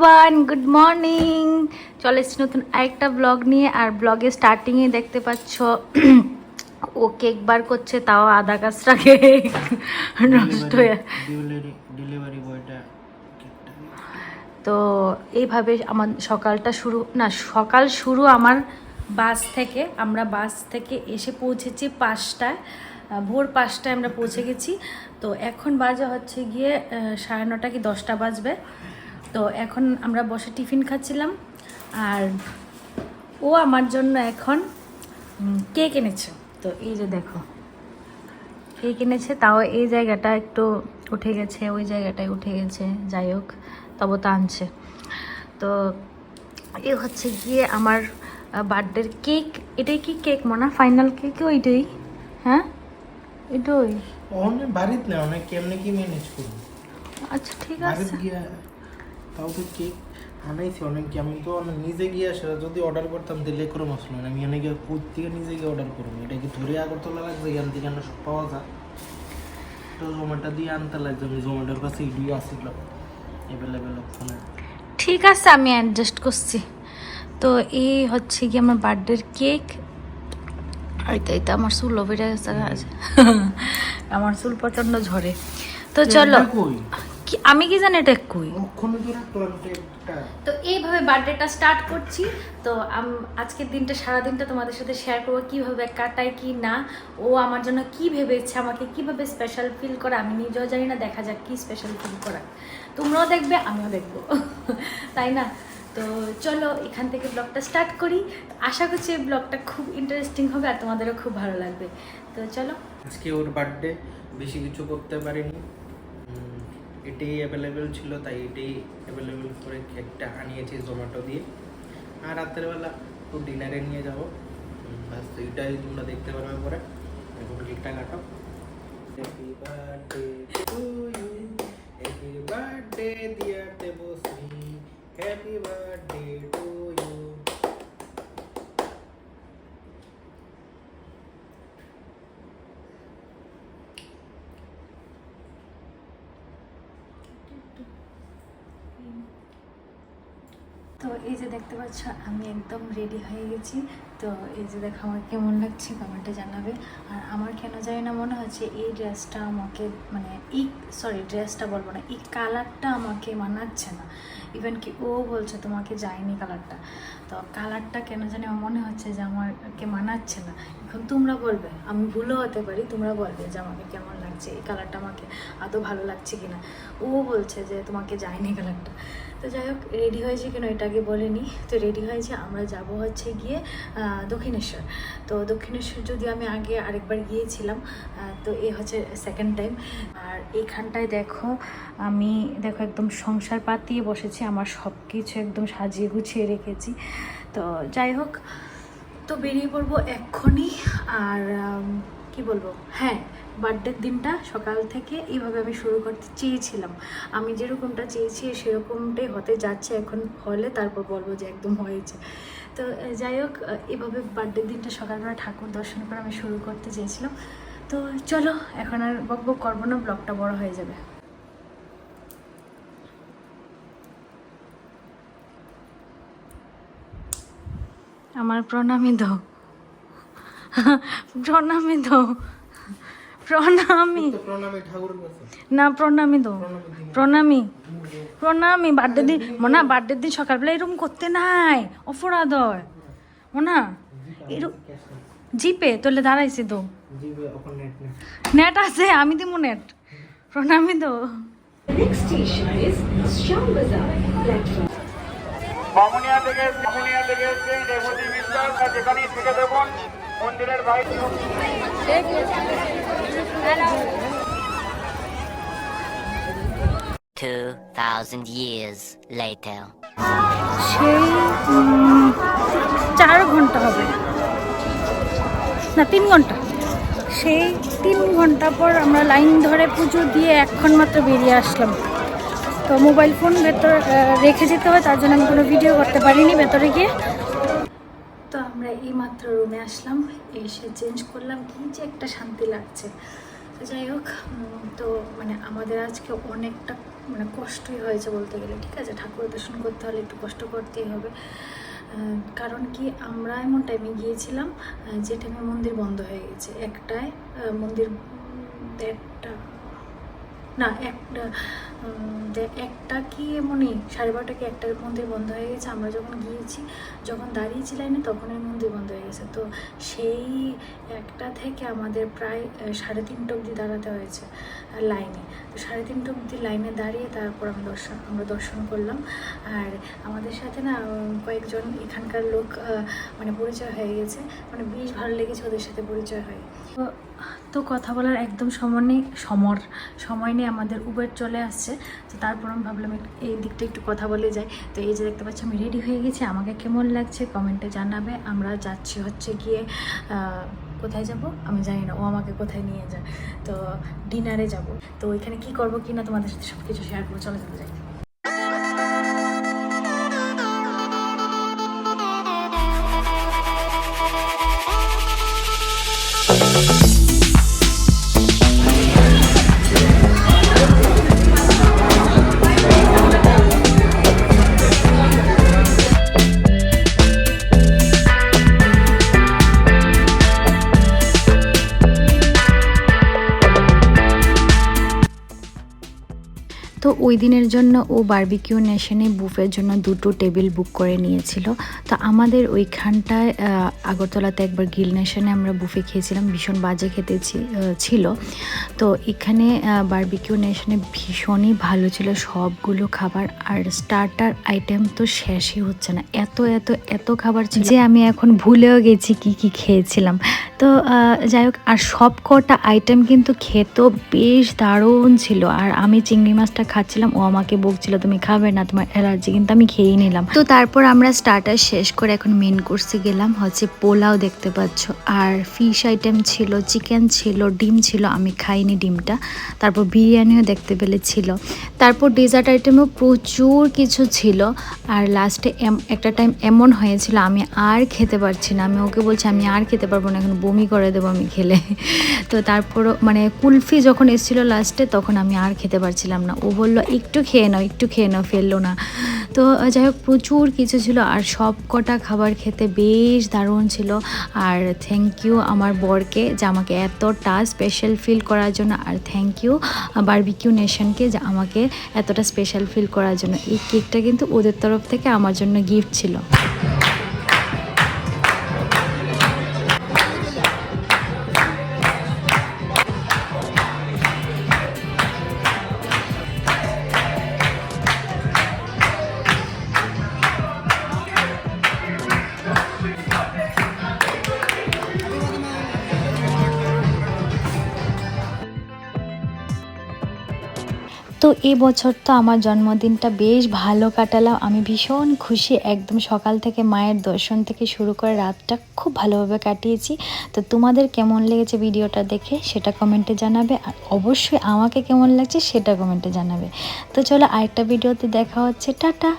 Everyone good morning চলে এসেছি নতুন আরেকটা ব্লগ নিয়ে আর ব্লগে স্টার্টিংয়ে দেখতে পাচ্ছ ও কেক বার করছে তাও আধা কাজটা কেক নষ্ট হয়ে ডেলিভারি বয়টা তো এইভাবে আমার সকালটা শুরু না সকাল শুরু আমার বাস থেকে আমরা বাস থেকে এসে পৌঁছেছি পাঁচটায় ভোর পাঁচটায় আমরা পৌঁছে গেছি। তো এখন বাজে হচ্ছে গিয়ে সাড়ে নটা কি দশটা বাজবে। তো এখন আমরা বসে টিফিন খাচ্ছিলাম আর ও আমার জন্য এখন কেক এনেছে। তো এই যে দেখো কেক এনেছে তাও এই জায়গাটা একটু উঠে গেছে ওই জায়গাটায় উঠে গেছে যাই হোক তবে তা আনছে। তো এ হচ্ছে গিয়ে আমার বার্থডের কেক। এটাই কি কেক মনে? ফাইনাল কেক ওইটাই? হ্যাঁ? এটাই। অনেক বাড়িতে না অনেক কেমনে কি ম্যানেজ করব? আচ্ছা ঠিক আছে। তাও তো কেক আনাইছি অনেক কি আমি তো অনেক নিজে গিয়ে সেটা যদি অর্ডার করতাম দিলে করে মশলা না আমি অনেকে কোথ থেকে নিজে গিয়ে অর্ডার করব এটা কি ধরে আগরতলা লাগছে? এখান থেকে আনা সব পাওয়া যায়। তো জোম্যাটো দিয়ে আনতে লাগছে আমি জোম্যাটোর কাছে ইডি আসছিল অ্যাভেলেবেল ফোনে ঠিক আছে আমি অ্যাডজাস্ট করছি। তো এই হচ্ছে কি আমার বার্থডের কেক। আর তো আমার চুল বেড়ে গেছে আমার চুল প্রচণ্ড ঝরে। তো চলো। কি আমি কি জানি এটা কই? তো এইভাবে বার্থডেটা স্টার্ট করছি। তো আজকের দিনটা সারা দিনটা তোমাদের সাথে শেয়ার করব কীভাবে কাটায় কি না ও আমার জন্য কি ভেবেছে আমাকে কীভাবে স্পেশাল ফিল করে আমি নিজেও জানি না দেখা যাক কি স্পেশাল ফিল করা। তোমরাও দেখবে আমিও দেখব। তাই না? তো চলো এখান থেকে ব্লগটা স্টার্ট করি। আশা করছি এই ব্লগটা খুব ইন্টারেস্টিং হবে আর তোমাদেরও খুব ভালো লাগবে। তো চলো। আজকে ওর বার্থডে বেশি কিছু করতে পারিনি। এটাই অ্যাভেলেবেল ছিল, তাই এটাই অ্যাভেলেবেল করে কেকটা আনিয়েছি জোম্যাটো দিয়ে। আর রাতের বেলা তো ডিনারে নিয়ে যাব। তো এটাই তোমরা দেখতে পারবে পরে। এখন কেকটা কাটো। Happy birthday to you happy birthday happy birthday to you তো এই যে দেখতে পাচ্ছ, আমি একদম রেডি হয়ে গেছি। তো এই যে দেখো আমার কেমন লাগছে, কমেন্টে জানাবে। আর আমার কেন জানি না মনে হচ্ছে এই ড্রেসটা আমাকে মানে এই সরি ড্রেসটা বলব না, এই কালারটা আমাকে মানাচ্ছে না। ইভেন কি ও বলছে তোমাকে যায়নি কালারটা তো কালারটা কেন জানি আমার মনে হচ্ছে যে আমাকে মানাচ্ছে না। এখন তোমরা বলবে, আমি ভুলও হতে পারি, তোমরা বলবে যে আমাকে কেমন লাগছে, এই কালারটা আমাকে আদৌ ভালো লাগছে কিনা। ও বলছে যে তোমাকে যায়নি কালারটা তো যাই হোক রেডি হয়েছে কেন এটা আগে বলিনি। তো রেডি হয়েছে, আমরা যাব হচ্ছে গিয়ে দক্ষিণেশ্বর। তো দক্ষিণেশ্বর যদি আমি আগে আরেকবার গিয়েছিলাম তো এ হচ্ছে সেকেন্ড টাইম আর এইখানটায় দেখো, আমি দেখো একদম সংসার পাতিয়ে বসেছি, আমার সব কিছু একদম সাজিয়ে গুছিয়ে রেখেছি। তো যাই হোক, তো বেরিয়ে পড়ব এক্ষুনি। আর কি বলব? হ্যাঁ বার্থডের দিনটা সকাল থেকে এইভাবে আমি শুরু করতে চেয়েছিলাম। আমি যেরকমটা চেয়েছি সেরকমটাই হতে যাচ্ছে এখন হলে তারপর বলব যে একদম হয়েছে। তো যাই হোক এভাবে বার্থডের দিনটা সকালবেলা ঠাকুর দর্শন করে আমি শুরু করতে চেয়েছিলাম। তো, চলো, এখন আর বক বক করব না ব্লগটা বড় হয়ে যাবে। আমার প্রণামী দাও। প্রণামী দাও প্রণামী। তো প্রণামী না প্রণামী দাও প্রণামী প্রণামী। বার্থডে দিন। মনা বার্থডে দিন সকালবেলা এরকম করতে নাই। অপরাধ হয় মনা এরকম জিপে তোলে দাঁড়াইছি তো। নেট আছে আমি দিব নেট। প্রণামী দো. বামুনিয়া থেকে বামুনিয়া থেকে এসছেন রেবতী বিশ্বাস যেখানেই থেকে দেখুন মন্দিরের বাইরে। Two thousand years later. সেই চার ঘণ্টা হবে। না তিন ঘণ্টা। সেই তিন ঘণ্টা পর আমরা লাইন ধরে পুজো দিয়ে এক্ষণ মাত্র বেরিয়ে আসলাম। তো মোবাইল ফোন ভেতর রেখে যেতে হয় তার জন্য আমি কোনো ভিডিও করতে পারিনি ভেতরে গিয়ে। এই মাত্র রুমে আসলাম, এসে চেঞ্জ করলাম কি যে একটা শান্তি লাগছে। তো যাই হোক তো মানে আমাদের আজকে অনেকটা মানে কষ্টই হয়েছে বলতে গেলে, ঠিক আছে? ঠাকুর দর্শন করতে হলে একটু কষ্ট করতেই হবে। কারণ কি আমরা এমন টাইমে গিয়েছিলাম যে টাইমে মন্দির বন্ধ হয়ে গেছে। একটায় মন্দির দেড়টা, না, একটা দে- একটা কি এমনই সাড়ে বারোটা কি একটার মন্দির বন্ধ হয়ে গেছে? আমরা যখন গিয়েছি, যখন দাঁড়িয়েছি লাইনে তখন এই মন্দির বন্ধ হয়ে গেছে। তো সেই একটা থেকে আমাদের প্রায় সাড়ে তিনটা অবধি দাঁড়াতে হয়েছে লাইনে। তো সাড়ে তিনটা অবধি লাইনে দাঁড়িয়ে তারপর আমরা দর্শন আমরা দর্শন করলাম। আর আমাদের সাথে না কয়েকজন এখানকার লোক মানে পরিচয় হয়ে গেছে। মানে বেশ ভালো লেগেছে ওদের সাথে পরিচয় হয়। তো কথা বলার একদম সময় নেই, সমর, সময় নেই আমাদের উবের চলে আসছে। তো তারপর আমি ভাবলাম এই দিকটা একটু কথা বলে যাই। তো এই যে দেখতে পাচ্ছি আমি রেডি হয়ে গেছি, আমাকে কেমন লাগছে কমেন্টে জানাবে। আমরা যাচ্ছি হচ্ছে গিয়ে কোথায় যাব? আমি জানি না, ও আমাকে কোথায় নিয়ে যায়। তো ডিনারে যাব। তো ওইখানে কি করব কি না তোমাদের সাথে সব কিছু শেয়ার করব, চলে যেতে যাই। তো ওই দিনের জন্য ও বার্বিকিউ নেশনে বুফের জন্য দুটো টেবিল বুক করে নিয়েছিল। তো আমাদের ওইখানটায় আগরতলাতে একবার গিল নেশনে আমরা বুফে খেয়েছিলাম, ভীষণ বাজে খেতে ছিল। তো এখানে বার্বিকিউ নেশনে ভীষণই ভালো ছিল সবগুলো খাবার, আর স্টার্টার আইটেম তো শেষই হচ্ছে না। এত এত এত খাবার ছিল যে আমি এখন ভুলেও গেছি কি কি খেয়েছিলাম। তো যাই হোক, আর সব কটা আইটেম কিন্তু খেতেও বেশ দারুণ ছিল। আর আমি চিংড়ি মাছটা খাচ্ছিলাম, ও আমাকে বকছিল, তুমি খাবে না, তোমার অ্যালার্জি কিন্তু আমি খেয়েই নিলাম। তো তারপর আমরা স্টার্টার শেষ করে এখন মেন কোর্সে গেলাম, হচ্ছে পোলাও দেখতে পাচ্ছ। আর ফিশ আইটেম ছিল চিকেন ছিল, ডিম ছিল, আমি খাইনি ডিমটা। তারপর বিরিয়ানিও দেখতে পেলে ছিল তারপর ডেজার্ট আইটেমও প্রচুর কিছু ছিল। আর লাস্টে একটা টাইম এমন হয়েছিল, আমি আর খেতে পারছি না। আমি ওকে বলছি, আমি আর খেতে পারব না, এখন বমি করে দেবো আমি খেলে। তো তারপরও মানে কুলফি যখন এসেছিল লাস্টে তখন আমি আর খেতে পারছিলাম না। ও বলল, একটু খেয়ে নাও, একটু খেয়ে নাও। ফেলল না। তো যাই হোক, প্রচুর কিছু ছিল আর সব কটা খাবার খেতে বেশ দারুণ ছিল। আর থ্যাংক ইউ আমার বরকে যে আমাকে এতটা স্পেশাল ফিল করার জন্য, আর থ্যাংক ইউ বারবিকিউ নেশনকে যে আমাকে এতটা স্পেশাল ফিল করার জন্য। এই কেকটা কিন্তু ওদের তরফ থেকে আমার জন্য গিফট ছিল। তো এই বছর তো আমার জন্মদিনটা বেশ ভালো কাটালাম। আমি ভীষণ খুশি। একদম সকাল থেকে মায়ের দর্শন থেকে শুরু করে রাতটা খুব ভালোভাবে কাটিয়েছি। তো তোমাদের কেমন লেগেছে ভিডিওটা দেখে সেটা কমেন্টে জানাবে। আর অবশ্যই আমাকে কেমন লাগছে সেটা কমেন্টে জানাবে। তো চলো আরেকটা ভিডিওতে দেখা হচ্ছে। টাটা!